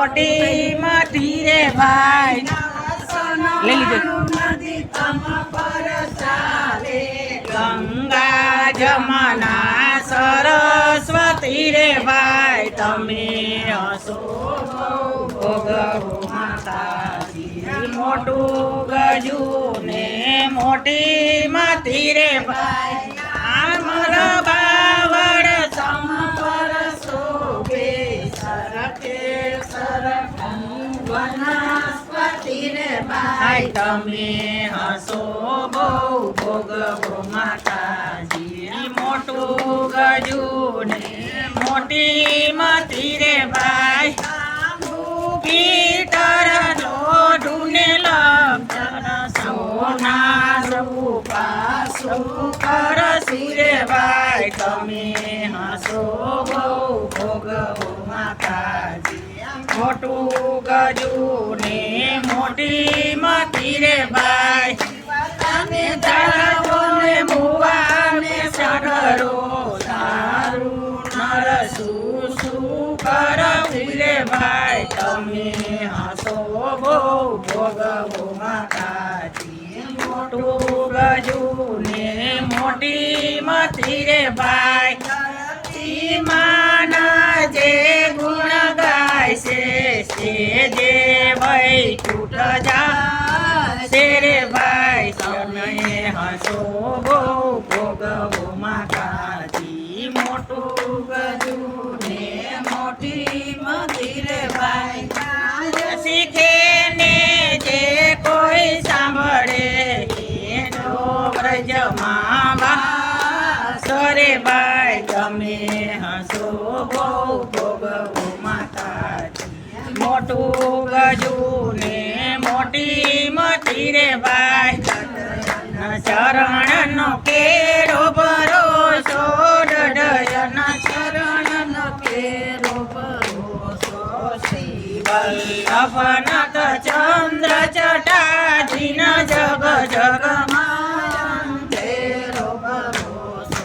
મોટી મથી રે ભાઈ. લઈ લીધો. ગંગા જમના સરસ્વતી રે ભાઈ. તમે મોટું ગજુ ને મોટી માતી રે ભાઈ. આમર બાવડ સંપર શોભે ભાઈ તમે હસો બહુ ભોગવો માતાજી. મોટું ગજુ ને મોટી મોટું ગજું ને મોટી મતી રે ભાઈ. તમે જાઓ ને મુવા ને સગરો સારું નરસું શું કર રે ભાઈ. તમે હસો બહુ ભોગવો માતાજી. મોટું ગજું ને મોટી મતી રે ભાઈ. છે જે ભાઈ છૂટ જા છે રે ભાઈ તમે હસો બહુ ભોગવો માતાજી, મોટું ગજુ મોટી મંદિર ભાઈ. શીખે ને જે કોઈ સાંભળે એનો વ્રજમાં સરે ભાઈ, તમે હસો બહુ મોટું ગજુ ને મોટી મતી રે ભાઈ. ચરણનો કેરો ભરોસો ચરણ નો કેરો ભરોસો શ્રી વલ્લભનાથ ચંદ્ર ચટાજીન જગ જગમાં તેરો ભરોસો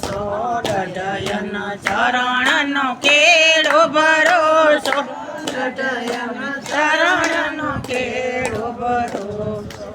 ભરોસો ડડયન ચરણનો કેળો ભરોસો. ડડયન ચરણનો કેળો ભરોસો.